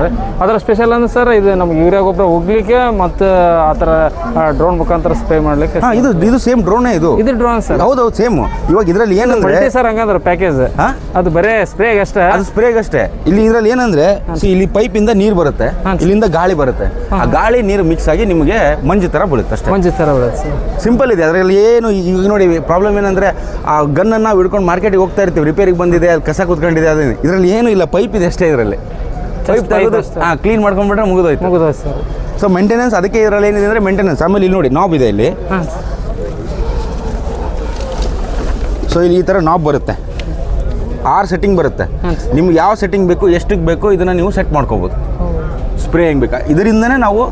ಅಂದ್ರೆ ಅದರ ಸ್ಪೆಷಲ್ ಅಂದ್ರೆ ಸರ್ ಇದು ನಮ್ಗೆ ಯೂರಿಯಾ ಗೊಬ್ಬರ ಹೋಗ್ಲಿಕ್ಕೆ ಮತ್ತು ಆ ಥರ ಡ್ರೋನ್ ಮುಖಾಂತರ ಸ್ಪ್ರೇ ಮಾಡ್ಲಿಕ್ಕೆ ಹಾಂ ಇದು ಇದು ಸೇಮ್ ಡ್ರೋನೇ ಇದು? ಇದು ಡ್ರೋನ್ ಸರ್ ಹೌದು ಹೌದು ಸೇಮ್ ಇವಾಗ ಇದರಲ್ಲಿ ಏನಂದ್ರೆ ಸರ್ ಹಂಗಂದ್ರೆ ಪ್ಯಾಕೇಜ್ ಹಾ? ಅದು ಬರೇ ಸ್ಪ್ರೇಗೆ ಅಷ್ಟೇ. ಅದು ಸ್ಪ್ರೇಗಷ್ಟೇ ಇಲ್ಲಿ ಇದರಲ್ಲಿ ಏನಂದ್ರೆ see, ಇಲ್ಲಿ ಪೈಪ್ ಇಂದ ನೀರು ಬರುತ್ತೆ. ಇಲ್ಲಿಂದ ಗಾಳಿ ಬರುತ್ತೆ. ಆ ಗಾಳಿ ನೀರು ಮಿಕ್ಸ್ ಆಗಿ ನಿಮಗೆ ಮಂಜು ತರ ಬೀಳುತ್ತೆ ಅಷ್ಟೇ. ಮಂಜು ಥರ ಬರುತ್ತೆ ಸರ್ ಸಿಂಪಲ್ ಇದೆ. ಅದರಲ್ಲಿ ಏನು ಈಗ ನೋಡಿ ಪ್ರಾಬ್ಲಮ್ ಏನಂದ್ರೆ ಆ ಗನ್ನನ್ನು ನಾವು ಹಿಡ್ಕೊಂಡು ಮಾರ್ಕೆಟಿಗೆ ಹೋಗ್ತಾ ಇರ್ತೀವಿ. ರಿಪೇರಿಗೆ ಬಂದಿದೆ ಅದು ಕಸ ಕುತ್ಕೊಂಡಿದೆ ಅದು ಇದರಲ್ಲಿ ಏನು ಇಲ್ಲ ಪೈಪ್ ಇದೆ ಅಷ್ಟೇ ಇದರಲ್ಲಿ. ಕ್ಲೀನ್ ಮಾಡ್ಕೊಂಡ್ಬಿಟ್ರೆ ಮುಗಿದೋಯ್ತು. ಮುಗಿದೋಯ್ತು ಸರ್. ಸೊ ಮೇಂಟೆನೆನ್ಸ್ ಅದಕ್ಕೆ ಇದರಲ್ಲಿ ಏನಿದೆ ಅಂದರೆ ಮೇಂಟೆನೆನ್ಸ್ ಆಮೇಲೆ ಇಲ್ಲಿ ನೋಡಿ ನಾಬ್ ಇದೆ ಇಲ್ಲಿ. ಸೊ ಇಲ್ಲಿ ಈ ಥರ ನಾಬ್ ಬರುತ್ತೆ. ಆರು ಸೆಟ್ಟಿಂಗ್ ಬರುತ್ತೆ. ನಿಮ್ಗೆ ಯಾವ ಸೆಟ್ಟಿಂಗ್ ಬೇಕು ಎಷ್ಟಕ್ಕೆ ಬೇಕು ಇದನ್ನು ನೀವು ಸೆಟ್ ಮಾಡ್ಕೋಬೋದು. ಸ್ಪ್ರೇ ಹೆಂಗೆ ಬೇಕಾ? ಇದರಿಂದನೇ ನಾವು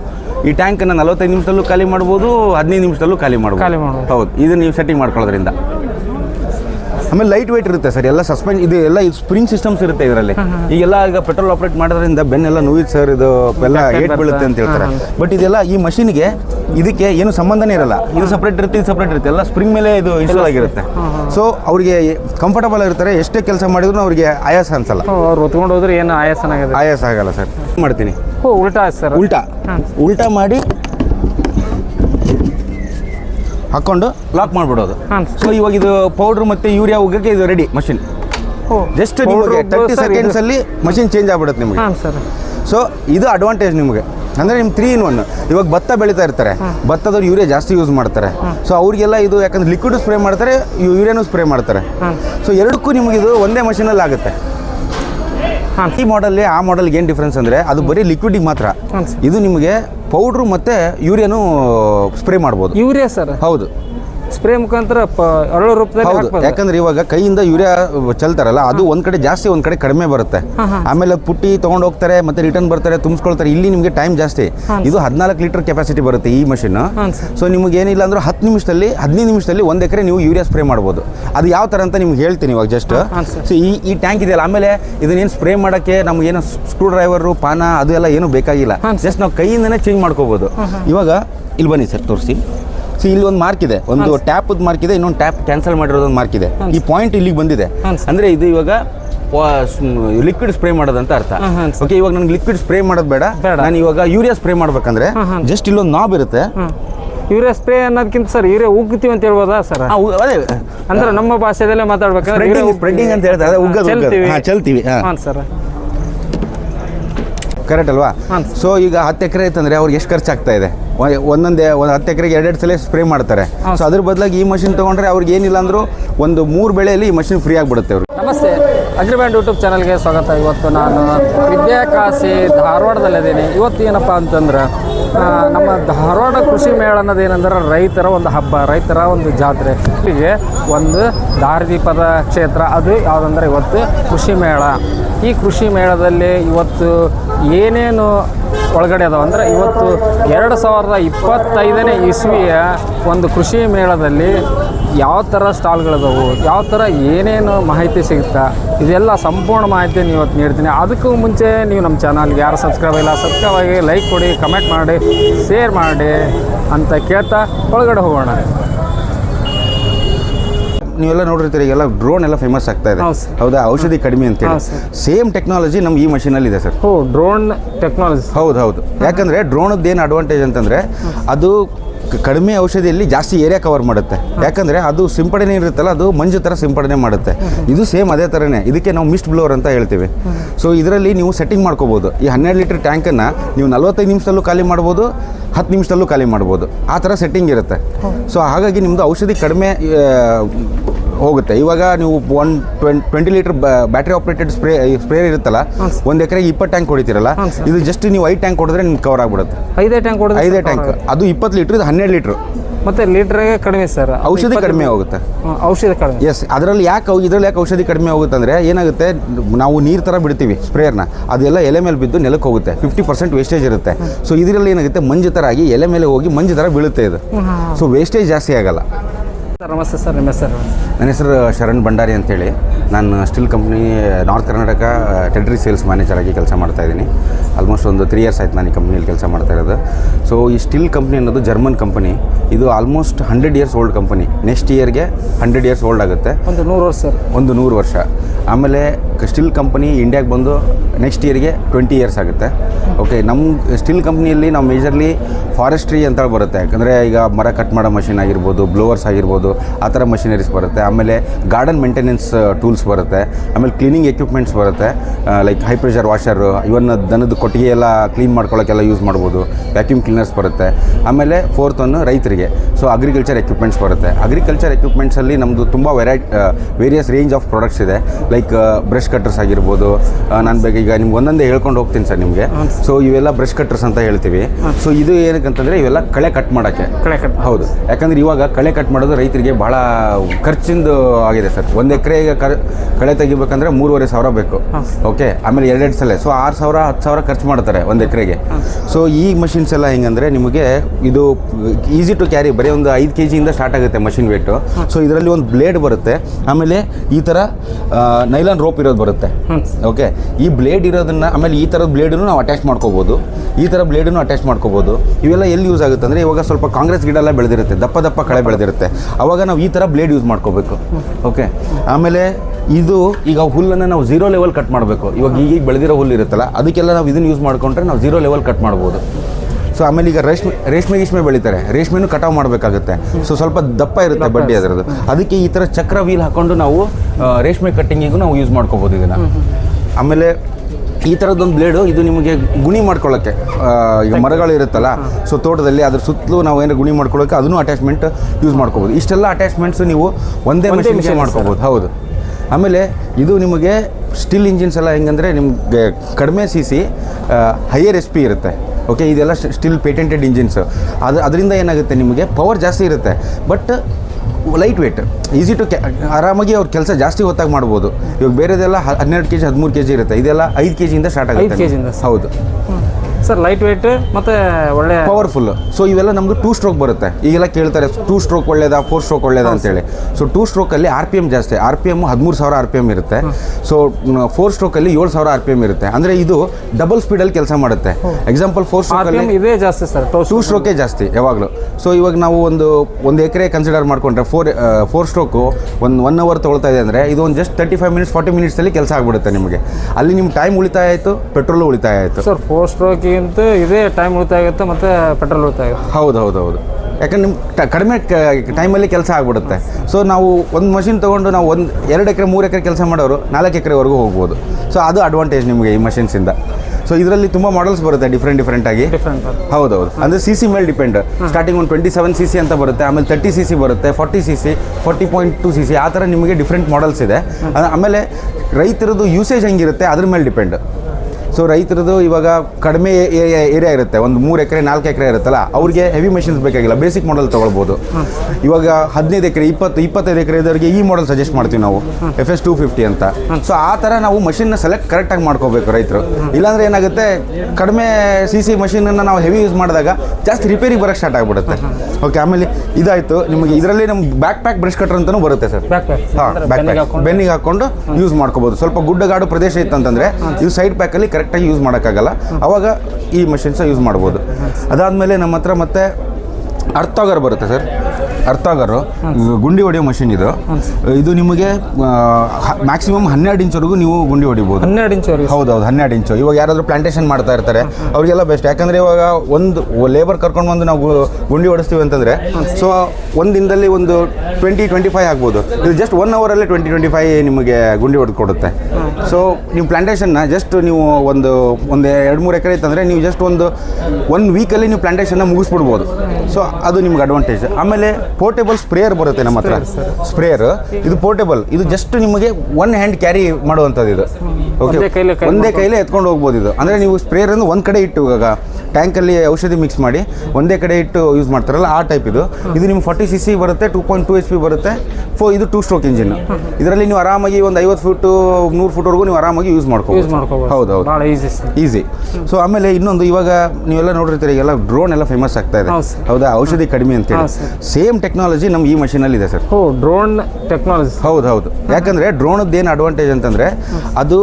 ಈ ಟ್ಯಾಂಕನ್ನು ನಲವತ್ತೈದು ನಿಮಿಷದಲ್ಲೂ ಖಾಲಿ ಮಾಡ್ಬೋದು ಹದಿನೈದು ನಿಮಿಷದಲ್ಲೂ ಖಾಲಿ ಮಾಡ್ಬೋದು. ಹೌದು. ಇದನ್ನು ನೀವು ಸೆಟ್ಟಿಂಗ್ ಮಾಡ್ಕೊಳ್ಳೋದ್ರಿಂದ. ಆಮೇಲೆ ಲೈಟ್ weight ಇರುತ್ತೆ ಸರ್ ಎಲ್ಲ ಸಸ್ಪೆಂಡ್ ಇದು ಎಲ್ಲ ಸ್ಪ್ರಿಂಗ್ ಸಿಸ್ಟಮ್ಸ್ ಇರುತ್ತೆ ಇದರಲ್ಲಿ. ಈಗೆಲ್ಲ ಈಗ ಪೆಟ್ರೋಲ್ ಆಪರೇಟ್ ಮಾಡೋದ್ರಿಂದ ಬೆನ್ನೆಲ್ಲ ನೋವಿದ್ ಸರ್ ಇದು ಎಲ್ಲ ಏಟ್ ಬೀಳುತ್ತೆ ಅಂತ ಹೇಳ್ತಾರೆ. ಬಟ್ ಇದೆಲ್ಲ ಈ ಮಷೀನ್ಗೆ ಇದಕ್ಕೆ ಏನು ಸಂಬಂಧನೇ ಇರಲ್ಲ. ಇದು ಸಪ್ರೇಟ್ ಇರುತ್ತೆ ಇದು ಸಪ್ರೇಟ್ ಇರುತ್ತೆ. ಎಲ್ಲ ಸ್ಪ್ರಿಂಗ್ ಮೇಲೆ ಇದು ಇನ್ಸ್ಟಾಲ್ ಆಗಿರುತ್ತೆ. ಸೊ ಅವರಿಗೆ ಕಂಫರ್ಟಬಲ್ ಇರ್ತಾರೆ ಎಷ್ಟೇ ಕೆಲಸ ಮಾಡಿದ್ರು ಅವರಿಗೆ ಆಯಾಸ ಅನ್ಸಲ್ಲ. ಅವ್ರು ಹೊತ್ಕೊಂಡು ಹೋದ್ರೆ ಏನು ಆಯಾಸ ಆಯಾಸ ಆಗಲ್ಲ ಸರ್. ಮಾಡ್ತೀನಿ. ಉಲ್ಟಾ ಸರ್. ಉಲ್ಟಾ. ಉಲ್ಟಾ ಮಾಡಿ ಹಾಕೊಂಡು ಲಾಕ್ ಮಾಡ್ಬಿಡೋದು. ಸೊ ಇವಾಗ ಇದು ಪೌಡರ್ ಮತ್ತೆ ಯೂರಿಯಾ ಹೋಗೋಕ್ಕೆ ಇದು ರೆಡಿ ಮಷಿನ್ ಜಸ್ಟ್ ನಿಮಗೆ ತರ್ಟಿ ಸೆಕೆಂಡ್ಸ್ ಅಲ್ಲಿ ಸೆಕೆಂಡ್ಸಲ್ಲಿ ಮಷಿನ್ ಚೇಂಜ್ ಆಗ್ಬಿಡುತ್ತೆ ನಿಮಗೆ. ಸರ್. ಸೊ ಇದು ಅಡ್ವಾಂಟೇಜ್ ನಿಮಗೆ. ಅಂದರೆ ನಿಮ್ಮ ತ್ರೀ ಇನ್ ಒನ್ ಇವಾಗ ಭತ್ತ ಬೆಳೀತಾ ಇರ್ತಾರೆ. ಭತ್ತದವ್ರು ಯೂರಿಯಾ ಜಾಸ್ತಿ ಯೂಸ್ ಮಾಡ್ತಾರೆ. ಸೊ ಅವ್ರಿಗೆಲ್ಲ ಇದು ಯಾಕಂದ್ರೆ ಲಿಕ್ವಿಡ್ ಸ್ಪ್ರೇ ಮಾಡ್ತಾರೆ ಯೂರಿಯಾನು ಸ್ಪ್ರೇ ಮಾಡ್ತಾರೆ. ಸೊ ಎರಡಕ್ಕೂ ನಿಮಗೆ ಇದು ಒಂದೇ ಮಷಿನಲ್ಲಿ ಆಗುತ್ತೆ. ಈ ಮಾಡಲ್ ಆ ಮಾಡಲ್ಗೆ ಏನು ಡಿಫ್ರೆನ್ಸ್ ಅಂದರೆ ಅದು ಬರೀ ಲಿಕ್ವಿಡಿಗೆ ಮಾತ್ರ. ಇದು ನಿಮಗೆ ಪೌಡ್ರು ಮತ್ತು ಯೂರಿಯಾನು ಸ್ಪ್ರೇ ಮಾಡ್ಬೋದು. Urea sir. ಹೌದು. ಸ್ಪ್ರೇ ಮುಖಾಂತರ ಅರಳು ರೂಪದಲ್ಲಿ ಹೌದು ಹಾಕ್ಬೋದು. ಯಾಕಂದ್ರೆ ಇವಾಗ ಕೈಯಿಂದ ಯೂರಿಯಾ ಚೆಲ್ತಾರಲ್ಲ ಅದು ಒಂದ್ ಕಡೆ ಜಾಸ್ತಿ ಒಂದ್ ಕಡೆ ಕಡಿಮೆ ಬರುತ್ತೆ. ಆಮೇಲೆ ಪುಟ್ಟಿ ತಗೊಂಡು ಹೋಗ್ತಾರೆ ಮತ್ತೆ ರಿಟರ್ನ್ ಬರ್ತಾರೆ ತುಂಬಿಸ್ಕೊಳ್ತಾರೆ ಇಲ್ಲಿ ನಿಮಗೆ ಟೈಮ್ ಜಾಸ್ತಿ. ಇದು ಹದಿನಾಲ್ಕು ಲೀಟರ್ ಕೆಪಾಸಿಟಿ ಬರುತ್ತೆ ಈ ಮಷಿನ್ ಹಾಂ ಸರ್. ಸೊ ನಿಮ್ಗೆ ಏನಿಲ್ಲ ಅಂದ್ರೆ ಹತ್ತು ನಿಮಿಷದಲ್ಲಿ ಹದಿನೈದು ನಿಮಿಷದಲ್ಲಿ ಒಂದು ಎಕರೆ ನೀವು ಯೂರಿಯಾ ಸ್ಪ್ರೇ ಮಾಡ್ಬೋದು. ಅದು ಯಾವ ಥರ ಅಂತ ನಿಮ್ಗೆ ಹೇಳ್ತೀನಿ ಇವಾಗ ಜಸ್ಟ್ ಹಾಂ ಸರ್. ಸೊ ಈ ಈ ಟ್ಯಾಂಕ್ ಇದೆಯಲ್ಲ ಆಮೇಲೆ ಇದನ್ನೇನು ಸ್ಪ್ರೇ ಮಾಡೋಕ್ಕೆ ನಮಗೇನು ಸ್ಕ್ರೂ ಡ್ರೈವರು ಪಾನ ಅದು ಎಲ್ಲ ಏನೂ ಬೇಕಾಗಿಲ್ಲ. ಹಾಂ ಸರ್. ಜಸ್ಟ್ ನಾವು ಕೈಯಿಂದನೇ ಚೇಂಜ್ ಮಾಡ್ಕೋಬೋದು. ಇವಾಗ ಇಲ್ಲಿ ಬನ್ನಿ ಸರ್ ತೋರಿಸಿ. ಸೊ ಇಲ್ಲಿ ಒಂದು ಮಾರ್ಕ್ ಇದೆ. ಒಂದು ಟ್ಯಾಪ್ ಮಾರ್ಕ್ ಇದೆ ಇನ್ನೊಂದು ಟ್ಯಾಪ್ ಕ್ಯಾನ್ಸಲ್ ಮಾಡಿರೋದೊಂದು ಮಾರ್ಕ್ ಇದೆ. ಈ ಪಾಯಿಂಟ್ ಇಲ್ಲಿಗೆ ಬಂದಿದೆ. ಅಂದ್ರೆ ಇದು ಇವಾಗ ಲಿಕ್ವಿಡ್ ಸ್ಪ್ರೇ ಮಾಡೋದಂತ ಅರ್ಥ. ಓಕೆ ಇವಾಗ ನನಗೆ ಲಿಕ್ವಿಡ್ ಸ್ಪ್ರೇ ಮಾಡೋದು ಬೇಡ. ನಾನು ಇವಾಗ ಯೂರಿಯಾ ಸ್ಪ್ರೇ ಮಾಡ್ಬೇಕಂದ್ರೆ. ಜಸ್ಟ್ ಇಲ್ಲೊಂದು ನಾಬ್ ಇರುತ್ತೆ. ಯೂರಿಯಾ ಸ್ಪ್ರೇ ಅನ್ನೋದಕ್ಕಿಂತ ಸರ್ ಯೂರಿಯಾ ಉಗ್ತೀವಿ ಅಂತ ಹೇಳ್ಬೋದಾ ಸರ್ ಅದೇ ಅಂದ್ರೆ ನಮ್ಮ ಭಾಷೆದಲ್ಲೇ ಮಾತಾಡ್ಬೇಕಂದ್ರೆ ಸ್ಪ್ರೆಡ್ಡಿಂಗ್ ಅಂತ ಹೇಳ್ತಾರೆ. ಉಗ್ಗದು ಚೆಲ್ತೀವಿ. ಹಾಂ ಸರ್ ಕರೆಕ್ಟ್ ಅಲ್ವಾ. ಸೊ ಈಗ ಹತ್ತು ಎಕರೆ ಇತ್ತಂದ್ರೆ ಅವ್ರಿಗೆ ಎಷ್ಟು ಖರ್ಚಾಗ್ತಾ ಇದೆ? ಒಂದೊಂದೇ ಒಂದು ಹತ್ತು ಎಕರೆಗೆ ಎರಡೆರಡು ಸಲ ಸ್ಪ್ರೇ ಮಾಡ್ತಾರೆ. ಸೊ ಅದ್ರ ಬದಲಾಗಿ ಈ ಮಷಿನ್ ತೊಗೊಂಡ್ರೆ ಅವ್ರಿಗೆ ಏನಿಲ್ಲ ಅಂದರೂ ಒಂದು ಮೂರು ಬೆಳೆಯಲ್ಲಿ ಈ ಮಷಿನ್ ಫ್ರೀ ಆಗಿಬಿಡುತ್ತೆ ಅವರು ನಮಸ್ತೆ. ಅಗ್ರಿಬ್ಯಾಂಡ್ ಯೂಟ್ಯೂಬ್ ಚಾನಲ್ಗೆ ಸ್ವಾಗತ. ಇವತ್ತು ನಾನು ವಿದ್ಯಾಕಾಶಿ ಧಾರವಾಡದಲ್ಲಿದ್ದೀನಿ. ಇವತ್ತು ಏನಪ್ಪ ಅಂತಂದ್ರೆ ನಮ್ಮ ಧಾರವಾಡ ಕೃಷಿ ಮೇಳ ಅನ್ನೋದು ಏನಂದ್ರೆ ರೈತರ ಒಂದು ಹಬ್ಬ ರೈತರ ಒಂದು ಜಾತ್ರೆ. ಹೀಗೆ ಒಂದು ದಾರಿದೀಪದ ಕ್ಷೇತ್ರ. ಅದು ಯಾವುದಂದ್ರೆ ಇವತ್ತು ಕೃಷಿ ಮೇಳ. ಈ ಕೃಷಿ ಮೇಳದಲ್ಲಿ ಇವತ್ತು ಏನೇನು ಒಳಗಡೆ ಅದಾವ ಅಂದ್ರೆ ಇವತ್ತು ಎರಡು ಸಾವಿರದ ಇಪ್ಪತ್ತೈದನೇ ಇಸ್ವಿಯ ಒಂದು ಕೃಷಿ ಮೇಳದಲ್ಲಿ ಯಾವ ಥರ ಸ್ಟಾಲ್ಗಳಿದಾವು, ಯಾವ ಥರ ಏನೇನು ಮಾಹಿತಿ ಸಿಗುತ್ತಾ ಇದೆಲ್ಲ ಸಂಪೂರ್ಣ ಮಾಹಿತಿಯನ್ನು ಇವತ್ತು ನೀಡ್ತೀನಿ. ಅದಕ್ಕೂ ಮುಂಚೆ ನೀವು ನಮ್ಮ ಚಾನಲ್ಗೆ ಯಾರು ಸಬ್ಸ್ಕ್ರೈಬ್ ಇಲ್ಲ ಸಬ್ಸ್ಕ್ರೈಬ್ ಆಗಿ ಲೈಕ್ ಕೊಡಿ, ಕಮೆಂಟ್ ಮಾಡಿ, ಶೇರ್ ಮಾಡಿ ಅಂತ ಕೇಳ್ತಾ ಒಳಗಡೆ ಹೋಗೋಣ. ನೀವೆಲ್ಲ ನೋಡಿರ್ತೀರಿ ಈಗೆಲ್ಲ ಡ್ರೋನ್ ಎಲ್ಲ ಫೇಮಸ್ ಆಗ್ತಾ ಇದೆ. ಹೌದು ಸರ್. ಹೌದಾ? ಔಷಧಿ ಕಡಿಮೆ ಅಂತೇಳಿ. ಹೌದು ಸರ್. ಸೇಮ್ ಟೆಕ್ನಾಲಜಿ ನಮ್ಮ ಈ ಮಷೀನಲ್ಲಿ ಇದೆ ಸರ್. ಓ ಡ್ರೋನ್ ಟೆಕ್ನಾಲಜಿ ಹೌದು ಹೌದು. ಯಾಕಂದರೆ ಡ್ರೋನದ್ದು ಏನು ಅಡ್ವಾಂಟೇಜ್ ಅಂತಂದರೆ ಅದು ಕ- ಕಡಿಮೆ ಔಷಧಿಯಲ್ಲಿ ಜಾಸ್ತಿ ಏರಿಯಾ ಕವರ್ ಮಾಡುತ್ತೆ. ಯಾಕಂದರೆ ಅದು ಸಿಂಪಡಣೆ ಇರುತ್ತಲ್ಲ ಅದು ಮಂಜು ಥರ ಸಿಂಪಡಣೆ ಮಾಡುತ್ತೆ. ಇದು ಸೇಮ್ ಅದೇ ಥರನೇ ಇದಕ್ಕೆ ನಾವು ಮಿಸ್ಟ್ ಬ್ಲೋರ್ ಅಂತ ಹೇಳ್ತೀವಿ. ಸೊ ಇದರಲ್ಲಿ ನೀವು ಸೆಟ್ಟಿಂಗ್ ಮಾಡ್ಕೋಬಹುದು ಈ ಹನ್ನೆರಡು ಲೀಟರ್ ಟ್ಯಾಂಕನ್ನು ನೀವು ನಲ್ವತ್ತೈದು ನಿಮಿಷದಲ್ಲೂ ಖಾಲಿ ಮಾಡ್ಬೋದು ಹತ್ತು ನಿಮಿಷದಲ್ಲೂ ಖಾಲಿ ಮಾಡ್ಬೋದು. ಆ ಥರ ಸೆಟ್ಟಿಂಗ್ ಇರುತ್ತೆ. ಸೊ ಹಾಗಾಗಿ ನಿಮ್ಮದು ಔಷಧಿ ಕಡಿಮೆ ಆ, ಹೋಗುತ್ತೆ. ಇವಾಗ ನೀವು one twenty litre battery operated spray spray ಇರುತ್ತಲ್ಲ ಒಂದು ಎಕರೆಗೆ ಇಪ್ಪತ್ತು ಟ್ಯಾಂಕ್ ಹೊಡಿತೀರಲ್ಲ ಇದು ಜಸ್ಟ್ ನೀವು ಐದು ಟ್ಯಾಂಕ್ ಹೊಡೆದ್ರೆ ನಿಮ್ಗೆ ಕವರ್ ಆಗ್ಬಿಡುತ್ತೆ. ಐದೇ ಟ್ಯಾಂಕ್ ಐದೇ ಟ್ಯಾಂಕ್ ಅದು ಇಪ್ಪತ್ತು ಲೀಟರ್ ಇದು ಹನ್ನೆರಡು ಲೀಟ್ರ್ ಮತ್ತೆ ಲೀಟ್ರಿಗೆ ಕಡಿಮೆ ಸರ್. ಔಷಧಿ ಕಡಿಮೆ ಹೋಗುತ್ತೆ. ಔಷಧಿ ಕಡಿಮೆ. ಎಸ್ ಅದರಲ್ಲಿ ಯಾಕೆ ಇದರಲ್ಲಿ ಯಾಕೆ ಔಷಧಿ ಕಡಿಮೆ ಹೋಗುತ್ತೆ ಅಂದರೆ ಏನಾಗುತ್ತೆ ನಾವು ನೀರು ಥರ ಬಿಡ್ತೀವಿ ಸ್ಪ್ರೇಯರ್ನ ಅದೆಲ್ಲ ಎಲೆ ಮೇಲೆ ಬಿದ್ದು ನೆಲಕ್ಕೆ ಹೋಗುತ್ತೆ. ಫಿಫ್ಟಿ ಪರ್ಸೆಂಟ್ ವೇಸ್ಟೇಜ್ ಇರುತ್ತೆ. ಸೊ ಇದರಲ್ಲಿ ಏನಾಗುತ್ತೆ ಮಂಜು ಥರ ಆಗಿ ಎಲೆ ಮೇಲೆ ಹೋಗಿ ಮಂಜು ಥರ ಬೀಳುತ್ತೆ ಇದು. ಸೊ ವೇಸ್ಟೇಜ್ ಜಾಸ್ತಿ ಆಗಲ್ಲ. ಸರ್ ನಮಸ್ತೆ ಸರ್ ನಿಮ್ಮ ಹೆಸರು? ನನ್ನ ಹೆಸರು ಶರಣ್ ಭಂಡಾರಿ ಅಂತೇಳಿ. ನಾನು Stihl company north Karnataka territory sales manager ಆಗಿ ಕೆಲಸ ಮಾಡ್ತಾ ಇದ್ದೀನಿ. ಆಲ್ಮೋಸ್ಟ್ ಒಂದು ತ್ರೀ ಇಯರ್ಸ್ ಆಯ್ತು ನಾನು ಈ ಕಂಪ್ನಿಯಲ್ಲಿ ಕೆಲಸ ಮಾಡ್ತಾ ಇರೋದು. ಸೊ ಈ ಸ್ಟಿಲ್ ಕಂಪ್ನಿ ಅನ್ನೋದು ಜರ್ಮನ್ ಕಂಪನಿ. ಇದು almost hundred years old company. Next ಇಯರ್ಗೆ ಹಂಡ್ರೆಡ್ ಇಯರ್ಸ್ ಓಲ್ಡ್ ಆಗುತ್ತೆ. ಒಂದು ನೂರು ವರ್ಷ. ಸರ್ ಒಂದು ನೂರು ವರ್ಷ. ಆಮೇಲೆ ಸ್ಟೀಲ್ ಕಂಪನಿ ಇಂಡಿಯಾಗೆ ಬಂದು ನೆಕ್ಸ್ಟ್ ಇಯರ್ಗೆ ಟ್ವೆಂಟಿ ಇಯರ್ಸ್ ಆಗುತ್ತೆ. ಓಕೆ ನಮ್ಮ ಸ್ಟೀಲ್ ಕಂಪ್ನಿಯಲ್ಲಿ ನಾವು ಮೇಜರ್ಲಿ ಫಾರೆಸ್ಟ್ರಿ ಅಂತ ಬರುತ್ತೆ. ಯಾಕಂದರೆ ಈಗ ಮರ ಕಟ್ ಮಾಡೋ ಮಷಿನ್ ಆಗಿರ್ಬೋದು ಬ್ಲೋವರ್ಸ್ ಆಗಿರ್ಬೋದು, ಆ ಥರ ಮಷಿನರೀಸ್ ಬರುತ್ತೆ. ಆಮೇಲೆ ಗಾರ್ಡನ್ ಮೇಂಟೆನೆನ್ಸ್ ಟೂಲ್ಸ್ ಬರುತ್ತೆ. ಆಮೇಲೆ ಕ್ಲೀನಿಂಗ್ ಎಕ್ವಿಪ್ಮೆಂಟ್ಸ್ ಬರುತ್ತೆ. Like high pressure washer even ದನದ ಕೊಟ್ಟಿಗೆ ಎಲ್ಲ ಕ್ಲೀನ್ ಮಾಡ್ಕೊಳ್ಳೋಕ್ಕೆಲ್ಲ ಯೂಸ್ ಮಾಡ್ಬೋದು. ವ್ಯಾಕ್ಯೂಮ್ ಕ್ಲೀನರ್ಸ್ ಬರುತ್ತೆ. ಆಮೇಲೆ ಫೋರ್ತ್ ಒನ್ ರೈತರಿಗೆ. ಸೊ ಅಗ್ರಿಕಲ್ಚರ್ ಎಕ್ವಿಪ್ಮೆಂಟ್ಸ್ ಬರುತ್ತೆ. ಅಗ್ರಿಕಲ್ಚರ್ ಎಕ್ವಿಪ್ಮೆಂಟ್ಸಲ್ಲಿ ನಮ್ಮದು ತುಂಬ variety various range of products ಇದೆ. ಲೈಕ್ ಬ್ರಷ್ ಕಟ್ಟರ್ಸ್ ಆಗಿರ್ಬೋದು ನಾನು ಬೇಗ ಈಗ ನಿಮ್ಗೆ ಒಂದೊಂದೇ ಹೇಳ್ಕೊಂಡು ಹೋಗ್ತೀನಿ ಸರ್ ನಿಮಗೆ. ಸೊ ಇವೆಲ್ಲ ಬ್ರಷ್ ಕಟ್ಟರ್ಸ್ ಅಂತ ಹೇಳ್ತೀವಿ. ಸೊ ಇದು ಏನಕ್ಕೆ ಅಂತಂದರೆ ಇವೆಲ್ಲ ಕಳೆ ಕಟ್ ಮಾಡೋಕ್ಕೆ. ಕಳೆ ಕಟ್ ಹೌದು. ಯಾಕಂದ್ರೆ ಇವಾಗ ಕಳೆ ಕಟ್ ಮಾಡೋದು ರೈತರಿಗೆ ಭಾಳ ಖರ್ಚಿಂದು ಆಗಿದೆ ಸರ್. ಒಂದು ಎಕರೆಗೆ ಕಳೆ ತೆಗಿಬೇಕಂದ್ರೆ ಮೂರುವರೆ ಸಾವಿರ ಬೇಕು. ಓಕೆ ಆಮೇಲೆ ಎರಡೆರಡು ಸಲ. ಸೊ ಆರು ಸಾವಿರ ಹತ್ತು ಸಾವಿರ ಖರ್ಚು ಮಾಡ್ತಾರೆ ಒಂದು ಎಕರೆಗೆ. ಸೊ ಈ ಮಷಿನ್ಸ್ ಎಲ್ಲ ಹೆಂಗಂದ್ರೆ ನಿಮಗೆ ಇದು ಈಸಿ ಟು ಕ್ಯಾರಿ ಬರೀ ಒಂದು ಐದು ಕೆ ಜಿಯಿಂದ ಸ್ಟಾರ್ಟ್ ಆಗುತ್ತೆ ಮಷಿನ್ ವೇಟು ಸೊ ಇದರಲ್ಲಿ ಒಂದು ಬ್ಲೇಡ್ ಬರುತ್ತೆ. ಆಮೇಲೆ ಈ ಥರ ನೈಲಾನ್ ರೋಪ್ ಇರೋದು ಬರುತ್ತೆ. ಓಕೆ ಈ ಬ್ಲೇಡ್ ಇರೋದನ್ನ ಆಮೇಲೆ ಈ ಥರದ ಬ್ಲೇಡನ್ನು ನಾವು ಅಟ್ಯಾಚ್ ಮಾಡ್ಕೋಬೋದು. ಈ ಥರ ಬ್ಲೇಡನ್ನು ಅಟ್ಯಾಚ್ ಮಾಡ್ಕೋಬೋದು. ಇವೆಲ್ಲ ಎಲ್ಲಿ ಯೂಸ್ ಆಗುತ್ತೆ ಅಂದರೆ ಇವಾಗ ಸ್ವಲ್ಪ ಕಾಂಗ್ರೆಸ್ ಗಿಡ ಎಲ್ಲ ಬೆಳೆದಿರುತ್ತೆ. ದಪ್ಪ ದಪ್ಪ ಕಳೆ ಬೆಳೆದಿರುತ್ತೆ. ಅವಾಗ ನಾವು ಈ ಥರ ಬ್ಲೇಡ್ ಯೂಸ್ ಮಾಡ್ಕೋಬೇಕು. ಓಕೆ ಆಮೇಲೆ ಇದು ಈಗ ಹುಲ್ಲನ್ನು ನಾವು ಝೀರೋ ಲೆವೆಲ್ ಕಟ್ ಮಾಡಬೇಕು. ಇವಾಗ ಈಗೀಗ ಬೆಳೆದಿರೋ ಹುಲ್ಲು ಇರುತ್ತಲ್ಲ ಅದಕ್ಕೆಲ್ಲ ನಾವು ಇದನ್ನು ಯೂಸ್ ಮಾಡ್ಕೊಂಡ್ರೆ ನಾವು ಝೀರೋ ಲೆವೆಲ್ ಕಟ್ ಮಾಡ್ಬೋದು. ಸೊ ಆಮೇಲೆ ಈಗ ರೇಷ್ಮೆ ರೇಷ್ಮೆ ಗೀಷ್ಮೆ ಬೆಳಿತಾರೆ. ರೇಷ್ಮೆನೂ ಕಟಾವು ಮಾಡಬೇಕಾಗುತ್ತೆ. ಸೊ ಸ್ವಲ್ಪ ದಪ್ಪ ಇರುತ್ತೆ ಬಡ್ಡಿ ಅದರದ್ದು. ಅದಕ್ಕೆ ಈ ಥರ ಚಕ್ರ ವೀಲ್ ಹಾಕೊಂಡು ನಾವು ರೇಷ್ಮೆ ಕಟ್ಟಿಂಗಿಗೂ ನಾವು ಯೂಸ್ ಮಾಡ್ಕೋಬೋದು ಇದನ್ನು. ಆಮೇಲೆ ಈ ಥರದ್ದೊಂದು ಬ್ಲೇಡು ಇದು ನಿಮಗೆ ಗುಣಿ ಮಾಡ್ಕೊಳ್ಳೋಕ್ಕೆ ಈಗ ಮರಗಳು ಇರುತ್ತಲ್ಲ ಸೊ ತೋಟದಲ್ಲಿ ಅದ್ರ ಸುತ್ತಲೂ ನಾವು ಏನಾರು ಗುಣಿ ಮಾಡ್ಕೊಳ್ಳೋಕೆ ಅದನ್ನು ಅಟ್ಯಾಚ್ಮೆಂಟ್ ಯೂಸ್ ಮಾಡ್ಕೋಬೋದು. ಇಷ್ಟೆಲ್ಲ ಅಟ್ಯಾಚ್ಮೆಂಟ್ಸ್ ನೀವು ಒಂದೇ ಮಿಷನ್ಗೆ ಮಾಡ್ಕೋಬೋದು. ಹೌದು. ಆಮೇಲೆ ಇದು ನಿಮಗೆ ಸ್ಟಿಲ್ ಇಂಜಿನ್ಸ್ ಎಲ್ಲ ಹೆಂಗಂದರೆ ನಿಮಗೆ ಕಡಿಮೆ C C higher S P ಇರುತ್ತೆ. ಓಕೆ ಇದೆಲ್ಲ ಸ್ಟಿಲ್ ಪೇಟೆಂಟೆಡ್ ಇಂಜಿನ್ಸ್ ಅದು ಅದರಿಂದ ಏನಾಗುತ್ತೆ ನಿಮಗೆ? ಪವರ್ ಜಾಸ್ತಿ ಇರುತ್ತೆ. But light weight easy to ಕ್ಯಾ ಆರಾಮಾಗಿ ಅವ್ರ ಕೆಲಸ ಜಾಸ್ತಿ ಹೊತ್ತಾಗಿ ಮಾಡ್ಬೋದು. ಇವಾಗ ಬೇರೆದೆಲ್ಲ ಹನ್ನೆರಡು ಕೆ ಜಿ ಹದಿಮೂರು ಕೆ ಜಿ ಇರುತ್ತೆ. ಇದೆಲ್ಲ ಐದು ಕೆ ಜಿಯಿಂದ ಸ್ಟಾರ್ಟ್ ಆಗುತ್ತೆ ಹೌದು. ಸರ್ ಲೈಟ್ ವೆಯ್ಟ್ ಮತ್ತೆ ಒಳ್ಳೆ ಪವರ್ಫುಲ್ ಸೊ ಇವೆಲ್ಲ ನಮ್ದು ಟೂ ಸ್ಟ್ರೋಕ್ ಬರುತ್ತೆ. ಈಗೆಲ್ಲ ಕೇಳ್ತಾರೆ ಟೂ ಸ್ಟ್ರೋಕ್ ಒಳ್ಳೇದಾ ಫೋರ್ ಸ್ಟ್ರೋಕ್ ಒಳ್ಳೇದಾ ಅಂತೇಳಿ ಸೊ ಟೂ ಸ್ಟ್ರೋಕಲ್ಲಿ ಆರ್ ಪಿ ಎಂ ಜಾಸ್ತಿ. ಆರ್ ಪಿ ಎಂ ಹದಿಮೂರು ಸಾವಿರ ಆರ್ ಪಿ ಎಂ ಇರುತ್ತೆ. ಸೊ ಫೋರ್ ಸ್ಟ್ರೋಕಲ್ಲಿ ಏಳು ಸಾವಿರ ಆರ್ ಪಿ ಎಂ ಇರುತ್ತೆ. ಅಂದರೆ ಇದು ಡಬಲ್ ಸ್ಪೀಡಲ್ಲಿ ಕೆಲಸ ಮಾಡುತ್ತೆ. ಎಕ್ಸಾಂಪಲ್ ಫೋರ್ ಸ್ಟ್ರೋಕ್ ಸ್ಟ್ರೋಕಲ್ಲಿ ಇದೇ ಜಾಸ್ತಿ ಸರ್ ಟೂ ಸ್ಟ್ರೋಕೇ ಜಾಸ್ತಿ ಯಾವಾಗಲೂ. ಸೊ ಇವಾಗ ನಾವು ಒಂದು ಒಂದು ಎಕರೆ ಕನ್ಸಿಡರ್ ಮಾಡ್ಕೊಂಡ್ರೆ ಫೋರ್ ಫೋರ್ ಸ್ಟ್ರೋಕು ಒಂದು ಒನ್ ಅವರ್ ತೊಗೊಳ್ತಾ ಇದೆ ಅಂದರೆ ಇದು ಒಂದು just thirty five minutes forty ಮಿನಿಟ್ಸಲ್ಲಿ ಕೆಲಸ ಆಗ್ಬಿಡುತ್ತೆ ನಿಮಗೆ. ಅಲ್ಲಿ ನಿಮ್ಮ ಟೈಮ್ ಉಳಿತಾಯ ಆಯಿತು ಪೆಟ್ರೋಲ್ ಉಳಿತಾಯ ಆಯಿತು. ಸರ್ ಫೋರ್ ಸ್ಟ್ರೋಕಿಂತ ಇದೇ ಟೈಮ್ ಉಳಿತಾಯ ಆಗುತ್ತೆ ಮತ್ತು ಪೆಟ್ರೋಲ್ ಉಳಿತಾಯ ಆಗುತ್ತೆ ಹೌದು ಹೌದು ಹೌದು. ಯಾಕಂದ್ರೆ ನಿಮ್ಮ ಟ- ಕಡಿಮೆ ಟೈಮಲ್ಲಿ ಕೆಲಸ ಆಗ್ಬಿಡುತ್ತೆ. ಸೊ ನಾವು ಒಂದು ಮಷಿನ್ ತೊಗೊಂಡು ನಾವು ಒಂದು ಎರಡು ಎಕರೆ ಮೂರು ಎಕರೆ ಕೆಲಸ ಮಾಡೋರು ನಾಲ್ಕು ಎಕರೆವರೆಗೂ ಹೋಗ್ಬೋದು. ಸೊ ಅದು ಅಡ್ವಾಂಟೇಜ್ ನಿಮಗೆ ಈ ಮಷಿನ್ಸಿಂದ ಸೊ ಇದರಲ್ಲಿ ತುಂಬ ಮಾಡಲ್ಸ್ ಬರುತ್ತೆ ಡಿಫ್ರೆಂಟ್ ಡಿಫ್ರೆಂಟ್ ಆಗಿ. ಹೌದು ಹೌದೌದು ಅಂದರೆ ಸಿ ಸಿ ಮೇಲೆ ಡಿಪೆಂಡ್ ಸ್ಟಾರ್ಟಿಂಗ್ ಒಂದು ಟ್ವೆಂಟಿ ಸೆವೆನ್ ಸಿ ಸಿ ಅಂತ ಬರುತ್ತೆ ಆಮೇಲೆ ತರ್ಟಿ ಸಿ ಸಿ ಬರುತ್ತೆ forty C C forty point two C C ಆ ಥರ ನಿಮಗೆ ಡಿಫ್ರೆಂಟ್ ಮಾಡಲ್ಸ್ ಇದೆ. ಆಮೇಲೆ ರೈತರದ್ದು ಯೂಸೇಜ್ ಹೆಂಗಿರುತ್ತೆ ಅದ್ರ ಮೇಲೆ ಡಿಪೆಂಡ್ ಸೊ ರೈತರದ್ದು ಇವಾಗ ಕಡಿಮೆ ಏರಿಯಾ ಇರುತ್ತೆ. ಒಂದು ಮೂರು ಎಕರೆ ನಾಲ್ಕು ಎಕರೆ ಇರುತ್ತಲ್ಲ ಅವ್ರಿಗೆ ಹೆವಿ ಮೆಷಿನ್ಸ್ ಬೇಕಾಗಿಲ್ಲ. ಬೇಸಿಕ್ ಮಾಡಲ್ ತೊಗೊಳ್ಬೋದು. ಇವಾಗ ಹದಿನೈದು ಎಕರೆ ಇಪ್ಪತ್ತು ಇಪ್ಪತ್ತೈದು ಎಕರೆ ಇದ್ದವರಿಗೆ ಈ ಮಾಡಲ್ ಸಜೆಸ್ಟ್ ಮಾಡ್ತೀವಿ ನಾವು. ಎಫ್ ಎಸ್ ಟು ಫಿಫ್ಟಿ ಅಂತ. ಸೊ ಆ ಥರ ನಾವು ಮಷಿನ್ನ ಸೆಲೆಕ್ಟ್ ಕರೆಕ್ಟಾಗಿ ಮಾಡ್ಕೋಬೇಕು ರೈತರು. ಇಲ್ಲಾಂದ್ರೆ ಏನಾಗುತ್ತೆ ಕಡಿಮೆ ಸಿ ಸಿ ಮಷಿನನ್ನು ನಾವು ಹೆವಿ ಯೂಸ್ ಮಾಡಿದಾಗ ಜಾಸ್ತಿ ರಿಪೇರಿ ಬರೋಕ್ಕೆ ಸ್ಟಾರ್ಟ್ ಆಗಿಬಿಡುತ್ತೆ. ಓಕೆ ಆಮೇಲೆ ಇದಾಯಿತು. ನಿಮಗೆ ಇದರಲ್ಲಿ ನಮ್ಮ ಬ್ಯಾಕ್ ಪ್ಯಾಕ್ ಬ್ರಷ್ ಕಟ್ರ್ ಅಂತಲೂ ಬರುತ್ತೆ ಸರ್. ಬ್ಯಾಕ್ ಪ್ಯಾಕ್ ಹಾಂ ಬ್ಯಾಕ್ ಪ್ಯಾಕ್ ಬೆನ್ನಿಗೆ ಹಾಕೊಂಡು. ಯೂಸ್ ಮಾಡ್ಕೋಬೋದು. ಸ್ವಲ್ಪ ಗುಡ್ಡಗಾಡು ಪ್ರದೇಶ ಇತ್ತಂತಂದರೆ ಇದು ಸೈಡ್ ಪ್ಯಾಕಲ್ಲಿ ಕರೆಕ್ಟಾಗಿ ಯೂಸ್ ಮಾಡೋಕ್ಕಾಗಲ್ಲ. ಅವಾಗ ಈ ಮಷಿನ್ಸ ಯೂಸ್ ಮಾಡ್ಬೋದು. ಅದಾದಮೇಲೆ ನಮ್ಮ ಹತ್ರ ಮತ್ತೆ ಅರ್ಥಾಗರ್ ಬರುತ್ತೆ ಸರ್. ಅರ್ಥಾಗರು ಗುಂಡಿ ಹೊಡೆಯೋ ಮಷಿನ್ ಇದು. ಇದು ನಿಮಗೆ ಮ್ಯಾಕ್ಸಿಮಮ್ ಹನ್ನೆರಡು ಇಂಚ್ವರೆಗೂ ನೀವು ಗುಂಡಿ ಹೊಡಿಬೋದು. ಹನ್ನೆರಡು ಹೌದು ಹೌದು ಹನ್ನೆರಡು ಇಂಚು ಇವಾಗ ಯಾರಾದರೂ ಪ್ಲಾಂಟೇಷನ್ ಮಾಡ್ತಾ ಇರ್ತಾರೆ ಅವರಿಗೆಲ್ಲ ಬೆಸ್ಟ್ ಯಾಕಂದರೆ ಇವಾಗ ಒಂದು ಲೇಬರ್ ಕರ್ಕೊಂಡು ಬಂದು ನಾವು ಗುಂಡಿ ಹೊಡಿಸ್ತೀವಿ ಅಂತಂದರೆ ಸೊ ಒಂದು ದಿನದಲ್ಲಿ ಒಂದು ಟ್ವೆಂಟಿ ಟ್ವೆಂಟಿ ಫೈವ್ ಆಗ್ಬೋದು. ಇದು ಜಸ್ಟ್ ಒನ್ ಅವರಲ್ಲೇ ಟ್ವೆಂಟಿ ಟ್ವೆಂಟಿ ಫೈವ್ ನಿಮಗೆ ಗುಂಡಿ ಹೊಡೆದು ಕೊಡುತ್ತೆ. ಸೊ ನೀವು ಪ್ಲ್ಯಾಂಟೇಷನ್ನ ಜಸ್ಟ್ ನೀವು ಒಂದು ಒಂದು ಎರಡು ಮೂರು ಎಕರೆ ಇತ್ತಂದರೆ ನೀವು ಜಸ್ಟ್ ಒಂದು ಒನ್ ವೀಕಲ್ಲಿ ನೀವು ಪ್ಲ್ಯಾಂಟೇಷನ್ನ ಮುಗಿಸ್ಬಿಡ್ಬೋದು. ಸೊ ಅದು ನಿಮ್ಗೆ ಅಡ್ವಾಂಟೇಜ್ ಆಮೇಲೆ ಪೋರ್ಟೇಬಲ್ ಸ್ಪ್ರೇಯರ್ ಬರುತ್ತೆ ನಮ್ಮ ಹತ್ರ. ಸ್ಪ್ರೇಯರ್ ಇದು ಪೋರ್ಟೇಬಲ್ ಇದು ಜಸ್ಟ್ ನಿಮಗೆ ಒನ್ ಹ್ಯಾಂಡ್ ಕ್ಯಾರಿ ಮಾಡುವಂಥದ್ದು ಇದು. ಓಕೆ ಒಂದೇ ಕೈಲಿ ಎತ್ಕೊಂಡು ಹೋಗ್ಬೋದು ಇದು. ಅಂದರೆ ನೀವು ಸ್ಪ್ರೇಯರ್ ಅಂದ್ರೆ ಒಂದು ಕಡೆ ಇಟ್ಟು ಇವಾಗ ಟ್ಯಾಂಕಲ್ಲಿ ಔಷಧಿ ಮಿಕ್ಸ್ ಮಾಡಿ ಒಂದೇ ಕಡೆ ಇಟ್ಟು ಯೂಸ್ ಮಾಡ್ತಾರಲ್ಲ ಆ ಟೈಪ್ ಇದು. ಇದು ನಿಮ್ಗೆ ಫಾರ್ಟಿ ಸಿ ಸಿ ಬರುತ್ತೆ two point two H P ಬರುತ್ತೆ. ಫೋ ಇದು ಟೂ ಸ್ಟ್ರೋಕ್ ಇಂಜಿನ್ ಇದರಲ್ಲಿ ನೀವು ಆರಾಮಾಗಿ ಒಂದು ಐವತ್ತು ಫುಟ್ ನೂರು ಫುಟ್ವರೆಗೂ ನೀವು ಆರಾಮಾಗಿ ಯೂಸ್ ಮಾಡ್ಕೋಬೋದು. ಹೌದು ಹೌದು. ಈಸಿ ಸೊ ಆಮೇಲೆ ಇನ್ನೊಂದು ಇವಾಗ ನೀವೆಲ್ಲ ನೋಡಿರ್ತೀರಿ ಈಗೆಲ್ಲ ಡ್ರೋನ್ ಎಲ್ಲ ಫೇಮಸ್ ಆಗ್ತಾ ಇದೆ. ಹೌದು ಔಷಧಿ ಕಡಿಮೆ ಅಂತೇಳಿ. ಸೇಮ್ ಟೆಕ್ನಾಲಜಿ ನಮ್ಮ ಈ ಮಷೀನಲ್ಲಿ ಇದೆ ಸರ್. ಓ ಡ್ರೋನ್ ಟೆಕ್ನಾಲಜಿ ಹೌದು ಹೌದು. ಯಾಕಂದರೆ ಡ್ರೋನದ್ದು ಏನು ಅಡ್ವಾಂಟೇಜ್ ಅಂತಂದರೆ ಅದು